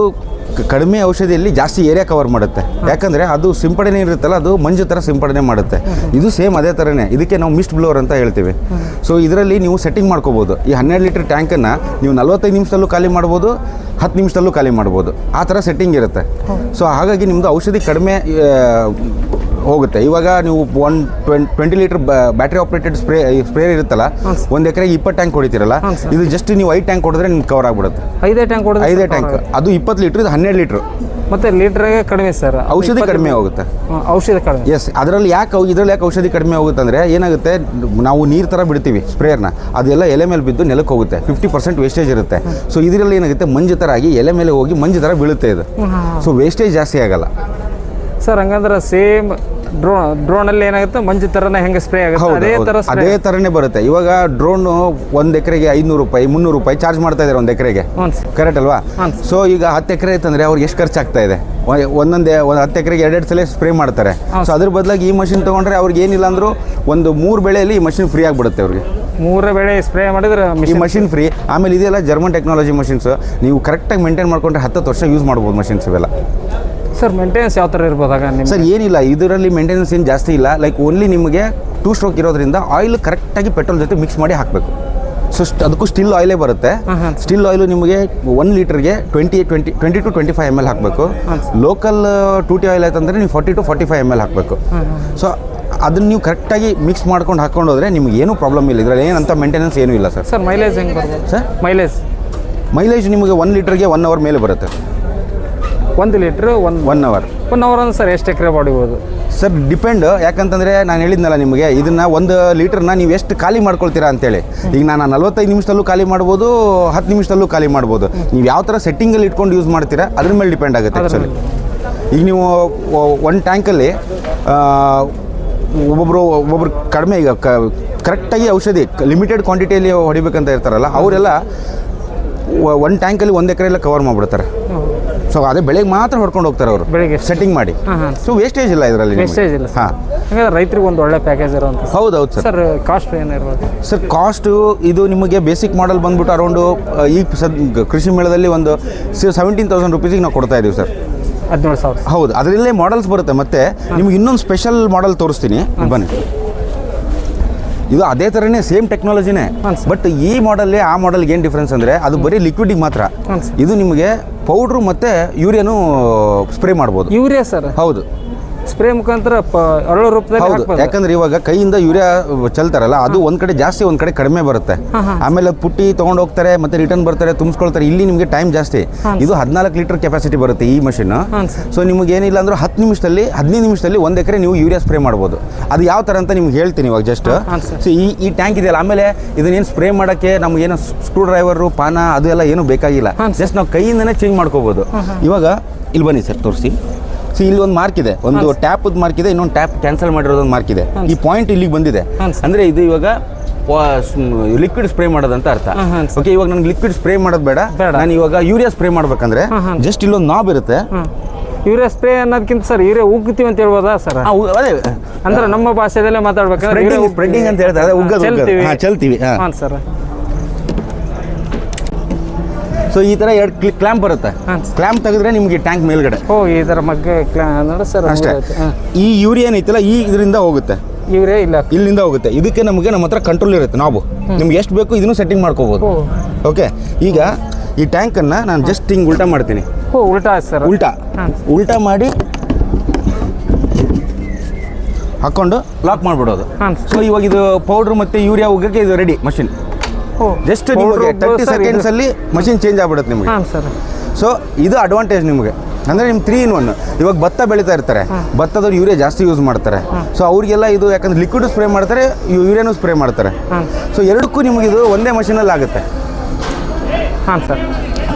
ಕಡಿಮೆ ಔಷಧಿಯಲ್ಲಿ ಜಾಸ್ತಿ ಏರಿಯಾ ಕವರ್ ಮಾಡುತ್ತೆ. ಯಾಕಂದರೆ ಅದು ಸಿಂಪಡಣೆ ಇರುತ್ತಲ್ಲ, ಅದು ಮಂಜು ಥರ ಸಿಂಪಡಣೆ ಮಾಡುತ್ತೆ. ಇದು ಸೇಮ್ ಅದೇ ಥರನೇ ಇದಕ್ಕೆ ನಾವು ಮಿಸ್ಟ್ ಬ್ಲೋರ್ ಅಂತ ಹೇಳ್ತೀವಿ. ಸೊ ಇದರಲ್ಲಿ ನೀವು ಸೆಟ್ಟಿಂಗ್ ಮಾಡ್ಕೋಬೋದು. ಈ ಹನ್ನೆರಡು ಲೀಟರ್ ಟ್ಯಾಂಕನ್ನು ನೀವು ನಲ್ವತ್ತೈದು ನಿಮಿಷದಲ್ಲೂ ಖಾಲಿ ಮಾಡ್ಬೋದು, ಹತ್ತು ನಿಮಿಷದಲ್ಲೂ ಖಾಲಿ ಮಾಡ್ಬೋದು. ಆ ಥರ ಸೆಟ್ಟಿಂಗ್ ಇರುತ್ತೆ. ಸೊ ಹಾಗಾಗಿ ನಿಮ್ಮದು ಔಷಧಿ ಕಡಿಮೆ ಹೋಗುತ್ತೆ. ಇವಾಗ ನೀವು one twenty twenty litre battery operated spray spray ಇರುತ್ತಲ್ಲ ಒಂದು ಎಕರೆಗೆ ಇಪ್ಪತ್ತು ಟ್ಯಾಂಕ್ ಹೊಡಿತೀರಲ್ಲ ಇದು ಜಸ್ಟ್ ನೀವು ಐದು ಟ್ಯಾಂಕ್ ಹೊಡೆದ್ರೆ ನಿಮ್ಗೆ ಕವರ್ ಆಗ್ಬಿಡುತ್ತೆ. ಐದೇ ಟ್ಯಾಂಕ್ ಹೊಡೆದ್ರೆ ಐದೇ ಟ್ಯಾಂಕ್ ಅದು ಇಪ್ಪತ್ತು ಲೀಟ್ರ್ ಇದು ಹನ್ನೆರಡು ಲೀಟ್ರ್ ಮತ್ತೆ ಲೀಟ್ರಿಗೆ ಕಡಿಮೆ ಸರ್. ಔಷಧಿ ಕಡಿಮೆ ಹೋಗುತ್ತೆ. ಔಷಧಿ ಕಡಿಮೆ. ಎಸ್ ಅದರಲ್ಲಿ ಯಾಕೆ ಇದರಲ್ಲಿ ಯಾಕೆ ಔಷಧಿ ಕಡಿಮೆ ಹೋಗುತ್ತೆ ಅಂದರೆ ಏನಾಗುತ್ತೆ ನಾವು ನೀರು ಥರ ಬಿಡ್ತೀವಿ ಸ್ಪ್ರೇಯರ್ನ ಅದೆಲ್ಲ ಎಲೆ ಮೇಲೆ ಬಿದ್ದು ನೆಲಕ್ಕೆ ಹೋಗುತ್ತೆ. ಫಿಫ್ಟಿ ಪರ್ಸೆಂಟ್ ವೇಸ್ಟೇಜ್ ಇರುತ್ತೆ. ಸೊ ಇದರಲ್ಲಿ ಏನಾಗುತ್ತೆ ಮಂಜು ಥರ ಆಗಿ ಎಲೆ ಮೇಲೆ ಹೋಗಿ ಮಂಜು ಥರ ಬೀಳುತ್ತೆ ಇದು. ಸೊ ವೇಸ್ಟೇಜ್ ಜಾಸ್ತಿ ಆಗಲ್ಲ. ಸರ್ ಹಂಗಂದ್ರೆ ಸೇಮ್ ಡ್ರೋನ್ ಡ್ರೋನಲ್ಲಿ ಏನಾಗುತ್ತೆ? ಮಂಜು ಥರನೇ ಹೆಂಗೆ ಸ್ಪ್ರೇ ಆಗುತ್ತೆ? ಅದೇ ತರನೇ ಥರ ಅದೇ ಥರನೇ ಬರುತ್ತೆ. ಇವಾಗ ಡ್ರೋನು ಒಂದು ಎಕರೆಗೆ ಐನೂರು ರೂಪಾಯಿ ಮುನ್ನೂರು ರೂಪಾಯಿ ಚಾರ್ಜ್ ಮಾಡ್ತಾ ಇದಾರೆ ಒಂದು ಎಕರೆಗೆ. ಕರೆಕ್ಟ್ ಅಲ್ವಾ. ಸೊ ಈಗ ಹತ್ತು ಎಕರೆ ಇತ್ತಂದ್ರೆ ಅವ್ರಿಗೆ ಎಷ್ಟು ಖರ್ಚಾಗ್ತಾ ಇದೆ? ಒಂದೊಂದೇ ಒಂದು ಹತ್ತು ಎಕರೆಗೆ ಎರಡೆರಡು ಸಲ ಸ್ಪ್ರೇ ಮಾಡ್ತಾರೆ. ಸೊ ಅದ್ರ ಬದಲಾಗಿ ಈ ಮಷಿನ್ ತೊಗೊಂಡ್ರೆ ಅವ್ರಿಗೆ ಏನಿಲ್ಲ ಅಂದರೂ ಒಂದು ಮೂರು ಬೆಳೆಯಲ್ಲಿ ಈ ಮಷಿನ್ ಫ್ರೀ ಆಗಿಬಿಡುತ್ತೆ ಅವ್ರಿಗೆ. ಮೂರೇ ಬೆಳೆ ಸ್ಪ್ರೇ ಮಾಡಿದ್ರೆ ಈ ಮಿಷಿನ್ ಮಷಿನ್ ಫ್ರೀ. ಆಮೇಲೆ ಇದೆಲ್ಲ ಜರ್ಮನ್ ಟೆಕ್ನಾಲಜಿ ಮಷಿನ್ಸ್ ನೀವು ಕರೆಕ್ಟಾಗಿ ಮೇಂಟೈನ್ ಮಾಡ್ಕೊಂಡ್ರೆ ಹತ್ತು ವರ್ಷ ಯೂಸ್ ಮಾಡ್ಬೋದು ಮಷಿನ್ಸ್ ಇವೆಲ್ಲ. ಸರ್ ಮೇಂಟೆನೆನ್ಸ್ ಯಾವ ಥರ ಇರ್ಬೋದಾಗ ನಿಮ್ಮ ಸರ್ ಏನಿಲ್ಲ ಇದರಲ್ಲಿ ಮೇಂಟೆನೆನ್ಸ್ ಏನು ಜಾಸ್ತಿ ಇಲ್ಲ. ಲೈಕ್ ಓನ್ಲಿ ನಿಮಗೆ ಟೂ ಸ್ಟ್ರೋಕ್ ಇರೋದ್ರಿಂದ ಆಯಿಲ್ ಕರೆಕ್ಟಾಗಿ ಪೆಟ್ರೋಲ್ ಜೊತೆ ಮಿಕ್ಸ್ ಮಾಡಿ ಹಾಕಬೇಕು. ಸೊ ಅದಕ್ಕೂ ಸ್ಟಿಲ್ ಆಯಿಲೇ ಬರುತ್ತೆ. ಸ್ಟಿಲ್ ಆಯಿಲು ನಿಮಗೆ ಒನ್ ಲೀಟರ್ಗೆ twenty twenty twenty two twenty five M L ಹಾಕಬೇಕು. ಲೋಕಲ್ ಟೂಟಿ ಆಯಿಲ್ ಆಯ್ತಂದ್ರೆ ನೀವು forty two forty five M L ಹಾಕಬೇಕು ಸೊ ಅದನ್ನು ನೀವು ಕರೆಕ್ಟಾಗಿ ಮಿಕ್ಸ್ ಮಾಡ್ಕೊಂಡು ಹಾಕೊಂಡು ಹೋದರೆ ನಿಮ್ಗೆ ಏನೂ ಪ್ರಾಬ್ಲಮ್ ಇಲ್ಲ. ಇದರಲ್ಲಿ ಏನಂತ ಮೇಂಟೆನೆನ್ಸ್ ಏನೂ ಇಲ್ಲ ಸರ್ ಸರ್ ಮೈಲೇಜ್ ಹೆಂಗೆ ಬರ್ಬೋದು? ಸರ್ ಮೈಲೇಜ್ ಮೈಲೇಜ್ ನಿಮಗೆ ಒನ್ ಲೀಟರ್ಗೆ ಒನ್ ಅವರ್ ಮೇಲೆ ಬರುತ್ತೆ. ಒಂದು ಲೀಟ್ರ್ ಒಂದು ಒನ್ ಅವರ್ ಒನ್ ಅವರ್ ಅಂದ್ರೆ ಸರ್ ಎಷ್ಟು ಎಕರೆ ಹೊಡಿಬೋದು ಸರ್ ಡಿಪೆಂಡ್ ಯಾಕಂತಂದರೆ ನಾನು ಹೇಳಿದ್ನಲ್ಲ ನಿಮಗೆ ಇದನ್ನು ಒಂದು ಲೀಟ್ರನ್ನ ನೀವು ಎಷ್ಟು ಖಾಲಿ ಮಾಡ್ಕೊಳ್ತೀರಾ ಅಂತೇಳಿ. ಈಗ ನಾನು ನಲ್ವತ್ತೈದು ನಿಮಿಷದಲ್ಲೂ ಖಾಲಿ ಮಾಡ್ಬೋದು ಹತ್ತು ನಿಮಿಷದಲ್ಲೂ ಖಾಲಿ ಮಾಡ್ಬೋದು. ನೀವು ಯಾವ ಥರ ಸೆಟ್ಟಿಂಗಲ್ಲಿ ಇಟ್ಕೊಂಡು ಯೂಸ್ ಮಾಡ್ತೀರಾ ಅದ್ರ ಮೇಲೆ ಡಿಪೆಂಡ್ ಆಗುತ್ತೆ ಆ್ಯಕ್ಚುಲಿ ಈಗ ನೀವು ಒಂದು ಟ್ಯಾಂಕಲ್ಲಿ ಒಬ್ಬೊಬ್ಬರು ಒಬ್ಬೊಬ್ರು ಕಡಿಮೆ ಈಗ ಕರೆಕ್ಟಾಗಿ ಔಷಧಿ ಲಿಮಿಟೆಡ್ ಕ್ವಾಂಟಿಟಿಯಲ್ಲಿ ಹೊಡಿಬೇಕಂತ ಇರ್ತಾರಲ್ಲ ಅವರೆಲ್ಲ ಒಂದು ಟ್ಯಾಂಕಲ್ಲಿ ಒಂದು ಎಕರೆ ಎಲ್ಲ ಕವರ್ ಮಾಡಿಬಿಡ್ತಾರೆ ಸೊ ಅದೇ ಬೆಳಗ್ಗೆ ಮಾತ್ರ ಹೊಡ್ಕೊಂಡು ಹೋಗ್ತಾರೆ ಅವರು. ಬೆಳಿಗ್ಗೆ. ಸೆಟ್ಟಿಂಗ್ ಮಾಡಿ. ಸೊ ವೇಸ್ಟೇಜ್ ಇಲ್ಲ ಇದರಲ್ಲಿ ವೇಸ್ಟೇಜ್ ಇಲ್ಲ. ಹಾಂ. ಹಾಗಾದ್ರೆ ರೈತರಿಗೆ ಒಂದು ಒಳ್ಳೆ ಪ್ಯಾಕೇಜ್ ಇರುವಂತ ಹೌದು ಹೌದು ಸರ್. ಸರ್ ಕಾಸ್ಟ್ ಏನಿರ್ಬೋದು ಸರ್ ಕಾಸ್ಟು ಇದು ನಿಮಗೆ ಬೇಸಿಕ್ ಮಾಡೆಲ್ ಬಂದ್ಬಿಟ್ಟು ಅರೌಂಡು ಈ ಸದ್ ಕೃಷಿ ಮೇಳದಲ್ಲಿ ಒಂದು ಸೆವೆಂಟೀನ್ ತೌಸಂಡ್ ರುಪೀಸಿಗೆ ನಾವು ಕೊಡ್ತಾ ಇದ್ದೀವಿ ಸರ್. ಹದಿನೇಳು ಸಾವಿರ ಹೌದು ಅದರಲ್ಲೇ ಮಾಡೆಲ್ಸ್ ಬರುತ್ತೆ ಮತ್ತೆ ನಿಮ್ಗೆ ಇನ್ನೊಂದು ಸ್ಪೆಷಲ್ ಮಾಡೆಲ್ ತೋರಿಸ್ತೀನಿ. ಬನ್ನಿ. ಇದು ಅದೇ ಥರನೇ ಸೇಮ್ ಟೆಕ್ನಾಲಜಿನೇ. ಬಟ್ ಈ ಮಾಡೆಲ್ ಆ ಮಾಡಲ್ಗೆ ಏನು ಡಿಫ್ರೆನ್ಸ್ ಅಂದರೆ ಅದು ಬರೀ ಲಿಕ್ವಿಡಿಗೆ ಮಾತ್ರ. ಇದು ನಿಮಗೆ ಪೌಡ್ರು ಮತ್ತು ಯೂರಿಯಾನು ಸ್ಪ್ರೇ ಮಾಡ್ಬೋದು. Urea sir? ಹೌದು. ಸ್ಪ್ರೇ ಮುಖಾಂತರ ಪ ಅರಳು ರೂಪದಲ್ಲಿ ಹೌದು ಹಾಕ್ಬೋದು ಯಾಕಂದ್ರೆ ಇವಾಗ ಕೈಯಿಂದ ಯೂರಿಯಾ ಚೆಲ್ತಾರಲ್ಲ ಅದು ಒಂದ್ ಕಡೆ ಜಾಸ್ತಿ ಒಂದ್ ಕಡೆ ಕಡಿಮೆ ಬರುತ್ತೆ. ಆಮೇಲೆ ಪುಟ್ಟಿ ತಗೊಂಡು ಹೋಗ್ತಾರೆ ಮತ್ತೆ ರಿಟರ್ನ್ ಬರ್ತಾರೆ ತುಂಬಿಸ್ಕೊಳ್ತಾರೆ ಇಲ್ಲಿ ನಿಮಗೆ ಟೈಮ್ ಜಾಸ್ತಿ. ಇದು ಹದಿನಾಲ್ಕು ಲೀಟರ್ ಕೆಪಾಸಿಟಿ ಬರುತ್ತೆ ಈ ಮಷಿನ್ ಹಾಂ ಸರ್. ಸೊ ನಿಮಗೆ ಏನಿಲ್ಲ ಅಂದ್ರೆ ಹತ್ತು ನಿಮಿಷದಲ್ಲಿ ಹದಿನೈದು ನಿಮಿಷದಲ್ಲಿ ಒಂದು ಎಕರೆ ನೀವು ಯೂರಿಯಾ ಸ್ಪ್ರೇ ಮಾಡ್ಬೋದು. ಅದು ಯಾವ ಥರ ಅಂತ ನಿಮ್ಗೆ ಹೇಳ್ತೀನಿ ಇವಾಗ ಜಸ್ಟ್ ಹಾಂ ಸರ್. ಸೊ ಈ ಈ ಟ್ಯಾಂಕ್ ಇದೆಯಲ್ಲ ಆಮೇಲೆ ಇದನ್ನೇನು ಸ್ಪ್ರೇ ಮಾಡೋಕ್ಕೆ ನಮಗೇನು ಸ್ಕ್ರೂ ಡ್ರೈವರು ಪಾನ ಅದು ಎಲ್ಲ ಏನು ಬೇಕಾಗಿಲ್ಲ. ಹಾಂ ಸರ್. ಜಸ್ಟ್ ನಾವು ಕೈಯಿಂದನೇ ಚೇಂಜ್ ಮಾಡ್ಕೋಬೋದು. ಇವಾಗ ಇಲ್ಲಿ ಬನ್ನಿ ಸರ್ ತೋರಿಸಿ. ಸಿ ಇಲ್ಲಿ ಒಂದು ಮಾರ್ಕ್ ಇದೆ. ಒಂದು ಟ್ಯಾಪ್ ಮಾರ್ಕ್ ಇದೆ ಇನ್ನೊಂದು ಟ್ಯಾಪ್ ಕ್ಯಾನ್ಸಲ್ ಮಾಡಿರೋದೊಂದು ಮಾರ್ಕ್ ಇದೆ. ಈ ಪಾಯಿಂಟ್ ಇಲ್ಲಿಗೆ ಬಂದಿದೆ. ಅಂದ್ರೆ ಇದು ಇವಾಗ ಲಿಕ್ವಿಡ್ ಸ್ಪ್ರೇ ಮಾಡೋದಂತ ಅರ್ಥ. ಓಕೆ ಇವಾಗ ನನಗೆ ಲಿಕ್ವಿಡ್ ಸ್ಪ್ರೇ ಮಾಡೋದು ಬೇಡ. ನಾನು ಇವಾಗ ಯೂರಿಯಾ ಸ್ಪ್ರೇ ಮಾಡ್ಬೇಕಂದ್ರೆ. ಜಸ್ಟ್ ಇಲ್ಲೊಂದು ನಾಬ್ ಇರುತ್ತೆ. ಯೂರಿಯಾ ಸ್ಪ್ರೇ ಅನ್ನೋದಕ್ಕಿಂತ ಸರ್ ಯೂರಿಯಾ ಉಗ್ತೀವಿ ಅಂತ ಹೇಳ್ಬೋದಾ ಸರ್? ಅದೇ ಅಂದ್ರೆ ನಮ್ಮ ಭಾಷೆದಲ್ಲೇ ಮಾತಾಡ್ಬೇಕಂದ್ರೆ ಸ್ಪ್ರೆಡಿಂಗ್ ಅಂತ ಹೇಳ್ತಾರೆ. ಚಲ್ತೀವಿ. ಹಾಂ ಸರ್. ಸೊ ಈ ತರ ಎರಡು ಕ್ಲಿ ಕ್ಲ್ಯಾಂಪ್ ಬರುತ್ತೆ. ಕ್ಲಾಂಪ್ ಕ್ಲ್ಯಾಂಪ್ ತೆಗೆದ್ರೆ ನಿಮಗೆ ಟ್ಯಾಂಕ್ ಮೇಲ್ಗಡೆ. ಓ ಇದರ ಮಗ್ಗೆ ಕ್ಲಾ ನೋಡಿ ಸರ್ ಅಷ್ಟೇ. ಈ ಯೂರಿಯಾ ಏನೈತಲ್ಲ ಈ ಇದರಿಂದ ಹೋಗುತ್ತೆ. ಯೂರಿಯಾ ಇಲ್ಲ. ಇಲ್ಲಿಂದ ಹೋಗುತ್ತೆ. ಇದಕ್ಕೆ ನಮಗೆ ನಮ್ಮ ಹತ್ರ ಕಂಟ್ರೋಲ್ ಇರುತ್ತೆ ನಾವು. ನಿಮ್ಗೆ ಎಷ್ಟು ಬೇಕು ಇದನ್ನು ಸೆಟ್ಟಿಂಗ್ ಮಾಡ್ಕೋಬೋದು. ಓಕೆ ಈಗ ಈ ಟ್ಯಾಂಕನ್ನು ನಾನು ಜಸ್ಟ್ ಹಿಂಗೆ ಉಲ್ಟಾ ಮಾಡ್ತೀನಿ. ಓ ಉಲ್ಟಾ ಸರ್ ಉಲ್ಟಾ. ಉಲ್ಟಾ ಮಾಡಿ ಹಾಕ್ಕೊಂಡು ಲಾಕ್ ಮಾಡ್ಬಿಡೋದು. ಸೊ ಇವಾಗ ಇದು ಪೌಡ್ರ್ ಮತ್ತು ಯೂರಿಯಾ ಹೋಗಕ್ಕೆ ಇದು ರೆಡಿ ಮಷಿನ್ ಜಸ್ಟ್ ನಿಮಗೆ ತರ್ಟಿ ಸೆಕೆಂಡ್ಸ್ ಅಲ್ಲಿ ಮಷಿನ್ ಚೇಂಜ್ ಆಗ್ಬಿಡುತ್ತೆ ನಿಮಗೆ. ಸರ್ ಸೊ ಇದು ಅಡ್ವಾಂಟೇಜ್ ನಿಮಗೆ. ಅಂದರೆ ನಿಮ್ಮ ತ್ರೀ ಇನ್ ಒನ್ ಇವಾಗ ಭತ್ತ ಬೆಳೀತಾ ಇರ್ತಾರೆ. ಭತ್ತದವ್ರು ಯೂರಿಯಾ ಜಾಸ್ತಿ ಯೂಸ್ ಮಾಡ್ತಾರೆ. ಸೊ ಅವ್ರಿಗೆಲ್ಲ ಇದು ಯಾಕಂದ್ರೆ ಲಿಕ್ವಿಡ್ ಸ್ಪ್ರೇ ಮಾಡ್ತಾರೆ ಯೂರಿಯಾನು ಸ್ಪ್ರೇ ಮಾಡ್ತಾರೆ. ಸೊ ಎರಡಕ್ಕೂ ನಿಮಗೆ ಇದು ಒಂದೇ ಮಷೀನಲ್ಲಿ ಆಗುತ್ತೆ. ಹಾಂ ಸರ್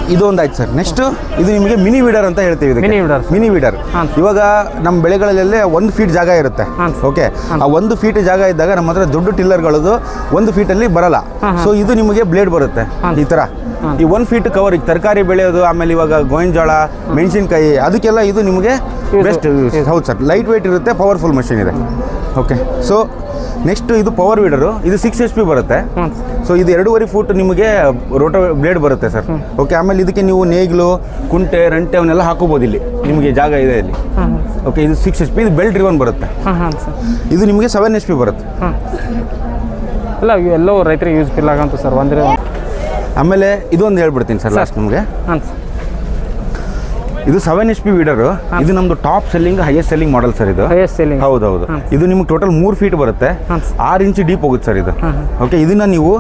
ಇದು ಒಂದು ಆಯ್ತು ಸರ್ ನೆಕ್ಸ್ಟ್ ಇದು ನಿಮಗೆ ಮಿನಿ ವೀಡರ್ ಅಂತ ಹೇಳ್ತೀವಿ ಇದಕ್ಕೆ. Mini weeder. ಮಿನಿ ವೀಡರ್ ಹಾಂ. ಇವಾಗ ನಮ್ಮ ಬೆಳೆಗಳಲ್ಲೇ ಒಂದು ಫೀಟ್ ಜಾಗ ಇರುತ್ತೆ ಹಾಂ. ಓಕೆ ಆ ಒಂದು ಫೀಟ್ ಜಾಗ ಇದ್ದಾಗ ನಮ್ಮ ಹತ್ರ ದೊಡ್ಡ ಟಿಲ್ಲರ್ಗಳದು ಒಂದು ಫೀಟಲ್ಲಿ ಬರಲ್ಲ ಹಾಂ, ಹಾಂ. ಸೊ ಇದು ನಿಮಗೆ ಬ್ಲೇಡ್ ಬರುತ್ತೆ ಹಾಂ. ಈ ಥರ ಹಾಂ. ಈ ಒಂದು ಫೀಟ್ ಕವರ್ ಈಗ ತರಕಾರಿ ಬೆಳೆಯೋದು ಆಮೇಲೆ ಇವಾಗ ಗೋವಿನ ಜೋಳ ಮೆಣಸಿನ್ಕಾಯಿ ಅದಕ್ಕೆಲ್ಲ ಇದು ನಿಮಗೆ ಇದು- ಬೆಸ್ಟ್ ಹೌದು ಸರ್ ಲೈಟ್ ವೆಯ್ಟ್ ಇರುತ್ತೆ ಪವರ್ಫುಲ್ ಮಷಿನ್ ಇದೆ ಓಕೆ ಸೊ ನೆಕ್ಸ್ಟ್ ಇದು ಪವರ್ ವೀಡರು ಇದು ಸಿಕ್ಸ್ ಎಚ್ ಪಿ ಬರುತ್ತೆ. ಸೊ ಇದು ಎರಡೂವರೆ ಫೂಟ್ ನಿಮಗೆ ರೋಟೋ ಬ್ಲೇಡ್ ಬರುತ್ತೆ ಸರ್ ಓಕೆ ಆಮೇಲೆ ಇದಕ್ಕೆ ನೀವು ನೇಗ್ಲು ಕುಂಟೆ ರಂಟೆ ಅವನ್ನೆಲ್ಲ ಹಾಕೋಬೋದು ಇಲ್ಲಿ. ನಿಮಗೆ ಜಾಗ ಇದೆ ಇಲ್ಲಿ. ಓಕೆ ಇದು ಸಿಕ್ಸ್ ಎಚ್ ಪಿ ಇದು ಬೆಲ್ಟ್ ರಿವನ್ ಬರುತ್ತೆ. ಹಾಂ ಹಾಂ ಸರ್ ಇದು ನಿಮಗೆ ಸೆವೆನ್ ಎಚ್ ಪಿ ಬರುತ್ತೆ. ಎಲ್ಲೋ ಇಲ್ಲ ಇವೆಲ್ಲವೂ ರೈತರಿಗೆ ಯೂಸ್ಫುಲ್ ಆಗಂತ ಸರ್ ಒಂದ್ರೆ ಆಮೇಲೆ ಇದೊಂದು ಹೇಳ್ಬಿಡ್ತೀನಿ ಸರ್ ಲಾಸ್ಟ್ ನಿಮಗೆ. ಹಾಂ ಸರ್ ಇದು ಸೆವೆನ್ ಎಚ್ ಪಿ ವೀಡರ್ ಇದು ನಮ್ದು top selling highest selling model sir ಇದು. ಹೈಯೆಸ್ಟ್ ಸೆಲ್ಲಿಂಗ್ ಹೌದೌದು. ಇದು ನಿಮ್ಗೆ ಟೋಟಲ್ ಮೂರು ಫೀಟ್ ಬರುತ್ತೆ. ಆರು ಇಂಚು ಡೀಪ್ ಹೋಗುತ್ತೆ ಸರ್ ಇದು. ಓಕೆ ಇದನ್ನ ನೀವು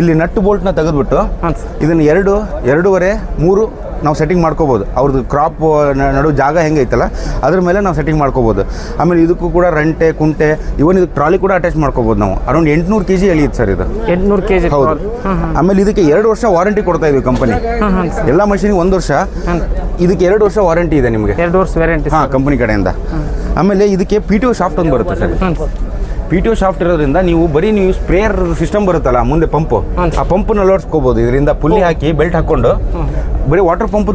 ಇಲ್ಲಿ ನಟ್ಟು ಬೋಲ್ಟ್ನ ತೆಗೆದ್ಬಿಟ್ಟು ಇದನ್ನು ಎರಡು ಎರಡೂವರೆ ಮೂರು ನಾವು ಸೆಟ್ಟಿಂಗ್ ಮಾಡ್ಕೋಬೋದು. ಅವ್ರದ್ದು ಕ್ರಾಪ್ ನಡು ಜಾಗ ಹೆಂಗೆ ಐತಲ್ಲ ಅದ್ರ ಮೇಲೆ ನಾವು ಸೆಟ್ಟಿಂಗ್ ಮಾಡ್ಕೋಬೋದು. ಆಮೇಲೆ ಇದಕ್ಕೂ ಕೂಡ ರಂಟೆ ಕುಂಟೆ ಇವನ್ ಇದಕ್ಕೆ ಟ್ರಾಲಿ ಕೂಡ ಅಟ್ಯಾಚ್ ಮಾಡ್ಕೋಬೋದು ನಾವು. ಅರೌಂಡ್ ಎಂಟುನೂರು ಕೆ ಜಿ ಎಳಿಯುತ್ತೆ ಸರ್ ಇದು. ಎಂಟುನೂರು ಕೆ ಜಿ ಹೌದು. ಆಮೇಲೆ ಇದಕ್ಕೆ ಎರಡು ವರ್ಷ ವಾರಂಟಿ ಕೊಡ್ತಾ ಇದೀವಿ ಕಂಪನಿ ಎಲ್ಲ ಮಷೀನಿಗೆ ಒಂದು ವರ್ಷ. ಇದಕ್ಕೆ ಎರಡು ವರ್ಷ ವಾರಂಟಿ ಇದೆ ನಿಮಗೆ. ಎರಡು ವರ್ಷ ವಾರಂಟಿ ಹಾಂ ಕಂಪನಿ ಕಡೆಯಿಂದ. ಆಮೇಲೆ ಇದಕ್ಕೆ ಪಿ ಟಿ ಒ ಶಾಫ್ಟ್ ಒಂದು ಬರುತ್ತೆ sir. P T O shaft ಇರೋದ್ರಿಂದ ನೀವು ಬರೀ ನೀವು ಸ್ಪ್ರೇಯರ್ ಸಿಸ್ಟಮ್ ಬರುತ್ತಲ್ಲ ಮುಂದೆ ಪಂಪು. ಆ ಪಂಪನ್ನು ಅಳವಡಿಸ್ಕೋಬಹುದು ಇದರಿಂದ ಪುಲ್ಲಿ ಹಾಕಿ ಬೆಲ್ಟ್ ಹಾಕೊಂಡು ಬರೀ water pump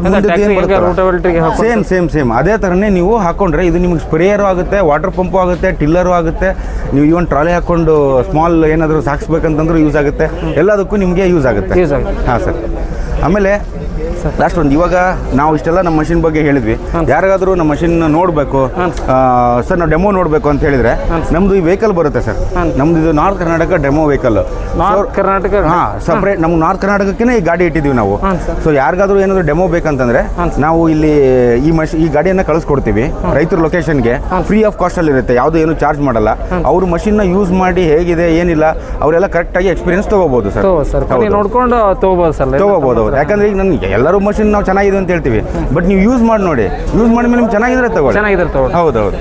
same same same ಅದೇ ಥರನೇ ನೀವು ಹಾಕೊಂಡ್ರೆ ಇದು ನಿಮಗೆ ಸ್ಪ್ರೇಯರು ಆಗುತ್ತೆ ವಾಟರ್ ಪಂಪು ಆಗುತ್ತೆ ಟಿಲ್ಲರು ಆಗುತ್ತೆ. ನೀವು ಇವನ್ ಟ್ರಾಲಿ ಹಾಕೊಂಡು ಸ್ಮಾಲ್ ಏನಾದರೂ ಸಾಗಿಸ್ಬೇಕಂತಂದ್ರೂ ಯೂಸ್ ಆಗುತ್ತೆ. ಎಲ್ಲದಕ್ಕೂ ನಿಮಗೆ ಯೂಸ್ ಆಗುತ್ತೆ. ಹಾಂ ಸರ್. ಆಮೇಲೆ ಲಾಸ್ಟ್ ಒಂದು ಇವಾಗ ನಾವು ಇಷ್ಟೆಲ್ಲ ನಮ್ಮ ಮಷಿನ್ ಬಗ್ಗೆ ಹೇಳಿದ್ವಿ. ಯಾರಿಗಾದರೂ ನಮ್ಮ ಮಷಿನ್ ನೋಡಬೇಕು ಸರ್ ನಾವು ಡೆಮೋ ನೋಡಬೇಕು ಅಂತ ಹೇಳಿದ್ರೆ ನಮ್ದು ಈ ವೆಹಿಕಲ್ ಬರುತ್ತೆ ಸರ್ ನಮ್ದು ಇದು north Karnataka demo vehicle Karnataka ಹಾಂ ಸಪ್ರೇಟ್ ನಮ್ಮ ನಾರ್ತ್ ಕರ್ನಾಟಕಕ್ಕೆ ಈ ಗಾಡಿ ಇಟ್ಟಿದ್ದೀವಿ ನಾವು. ಸೊ ಯಾರಿಗಾದ್ರೂ ಏನಾದರೂ ಡೆಮೋ ಬೇಕಂತಂದ್ರೆ ನಾವು ಇಲ್ಲಿ ಈ ಮಷಿ ಈ ಗಾಡಿಯನ್ನು ಕಳಿಸ್ಕೊಡ್ತೀವಿ ರೈತರ ಲೊಕೇಶನ್ಗೆ ಫ್ರೀ ಆಫ್ ಕಾಸ್ಟಲ್ಲಿ ಇರುತ್ತೆ ಯಾವುದು ಏನು ಚಾರ್ಜ್ ಮಾಡಲ್ಲ. ಅವ್ರ ಮಷಿನ್ನ ಯೂಸ್ ಮಾಡಿ ಹೇಗಿದೆ ಏನಿಲ್ಲ ಅವರೆಲ್ಲ ಕರೆಕ್ಟಾಗಿ ಎಕ್ಸ್ಪೀರಿಯನ್ಸ್ ತಗೋಬಹುದು ಸರ್ ನೋಡ್ಕೊಂಡು ತೊಗೋಬೋದು ಸರ್ ತೊಗೋಬೋದು ಯಾಕಂದ್ರೆ ಈಗ ನನಗೆ ಎಲ್ಲರೂ ಮಷಿನ್ ನಾವು ಚೆನ್ನಾಗಿದೆ ಅಂತ ಹೇಳ್ತೀವಿ. ಬಟ್ ನೀವು ಯೂಸ್ ಮಾಡಿ ನೋಡಿ. ಯೂಸ್ ಮಾಡಿ ನಿಮ್ಗೆ ಚೆನ್ನಾಗಿದ್ರೆ ತಗೊಳ್ಳಿ. ಚೆನ್ನಾಗಿದ್ರೆ ತಗೊಳ್ಳಿ. ಹೌದು ಹೌದು